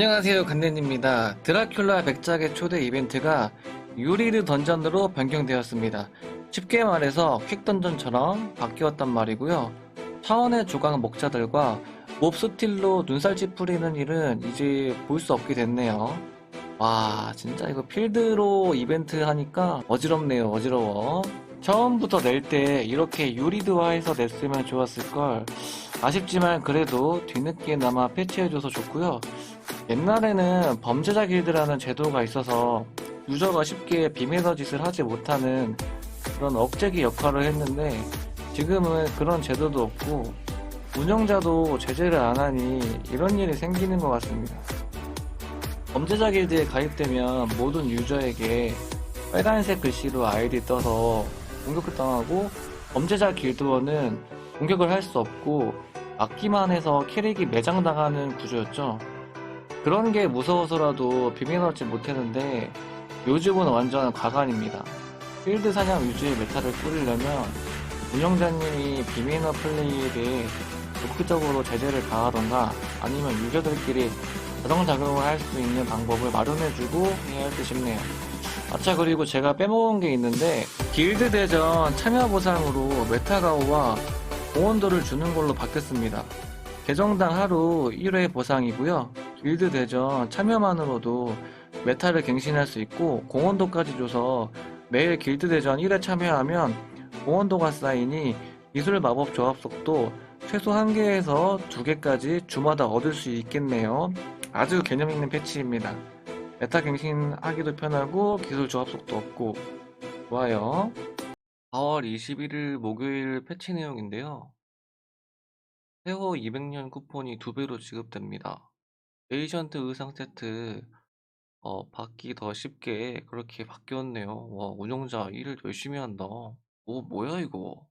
안녕하세요 간nen입니다. 드라큘라 백작의 초대 이벤트가 유리르 던전으로 변경되었습니다. 쉽게 말해서 퀵 던전처럼 바뀌었단 말이고요. 차원의 조각 목자들과 몹 스틸로 눈살 찌푸리는 일은 이제 볼 수 없게 됐네요. 와 진짜 이거 필드로 이벤트 하니까 어지럽네요 어지러워. 처음부터 낼 때 이렇게 유리드화해서 냈으면 좋았을걸. 아쉽지만 그래도 뒤늦게나마 패치해줘서 좋고요 옛날에는 범죄자 길드라는 제도가 있어서 유저가 쉽게 비매너 짓을 하지 못하는 그런 억제기 역할을 했는데 지금은 그런 제도도 없고 운영자도 제재를 안 하니 이런 일이 생기는 것 같습니다. 범죄자 길드에 가입되면 모든 유저에게 빨간색 글씨로 아이디 떠서 공격을 당하고 범죄자 길드원은 공격을 할 수 없고 막기만 해서 캐릭이 매장당하는 구조였죠. 그런 게 무서워서라도 비밀 넣지 못했는데 요즘은 완전 과간입니다. 필드 사냥 위주의 메타를 뿌리려면 운영자님이 비밀너 플레이에 적극적으로 제재를 가하던가 아니면 유저들끼리 자동 작용을 할 수 있는 방법을 마련해주고 해야 할 듯 싶네요. 아차 그리고 제가 빼먹은 게 있는데 길드 대전 참여 보상으로 메타가오와 공원도를 주는 걸로 바뀌었습니다. 계정당 하루 1회 보상이고요. 길드 대전 참여만으로도 메타를 갱신할 수 있고 공원도까지 줘서 매일 길드 대전 1회 참여하면 공원도가 쌓이니 기술 마법 조합 속도 최소 1개에서 2개까지 주마다 얻을 수 있겠네요. 아주 개념 있는 패치입니다. 메타 갱신하기도 편하고 기술 조합 속도 없고 좋아요. 4월 21일 목요일 패치 내용인데요. 세호 200년 쿠폰이 2배로 지급됩니다. 에이전트 의상 세트 어, 받기 더 쉽게 그렇게 바뀌었네요. 와, 운영자 일을 열심히 한다. 오, 뭐야 이거?